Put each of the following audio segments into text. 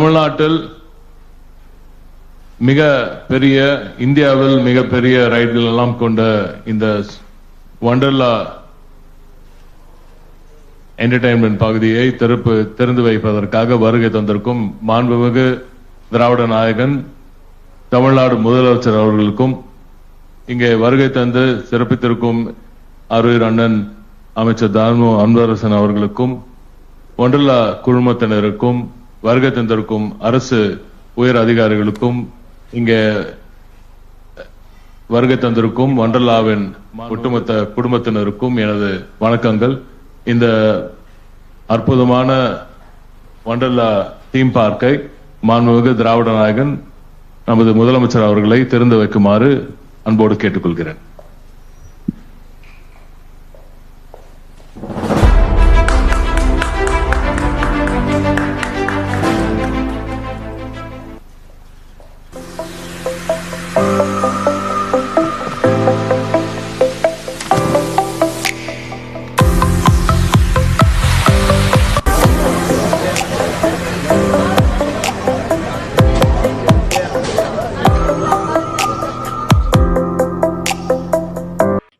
தமிழ்நாட்டில் மிக பெரிய இந்தியாவில் மிக பெரிய ரைடுகள் எல்லாம் கொண்ட இந்த வண்டர்லா என்டர்டைன்மெண்ட் பகுதியை திறப்பு திறந்து வைப்பதற்காக வருகை தந்திருக்கும் மாண்புமிகு திராவிட நாயகன் தமிழ்நாடு முதலமைச்சர் அவர்களுக்கும் இங்கே வருகை தந்து சிறப்பித்திருக்கும் அருள் அண்ணன் அமைச்சர் தானு அன்பரசன் அவர்களுக்கும் ஒன்றல்லா குழுமத்தினருக்கும் வருகை தந்திருக்கும் அரசு உயர் அதிகாரிகளுக்கும் இங்கே வருகை தந்திருக்கும் வண்டர்லாவின் ஒட்டுமொத்த குடும்பத்தினருக்கும் எனது வணக்கங்கள். இந்த அற்புதமான வண்டர்லா தீம் பார்க்கை மாண்புமிகு திராவிட நாயகன் நமது முதலமைச்சர் அவர்களை திறந்து வைக்குமாறு அன்போடு கேட்டுக்கொள்கிறேன்.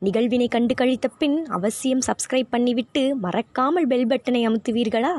நிகழ்வினை கண்டு கழித்த பின் அவசியம் சப்ஸ்கிரைப் பண்ணிவிட்டு மறக்காமல் பெல் பட்டனை அமுத்துவீர்களா?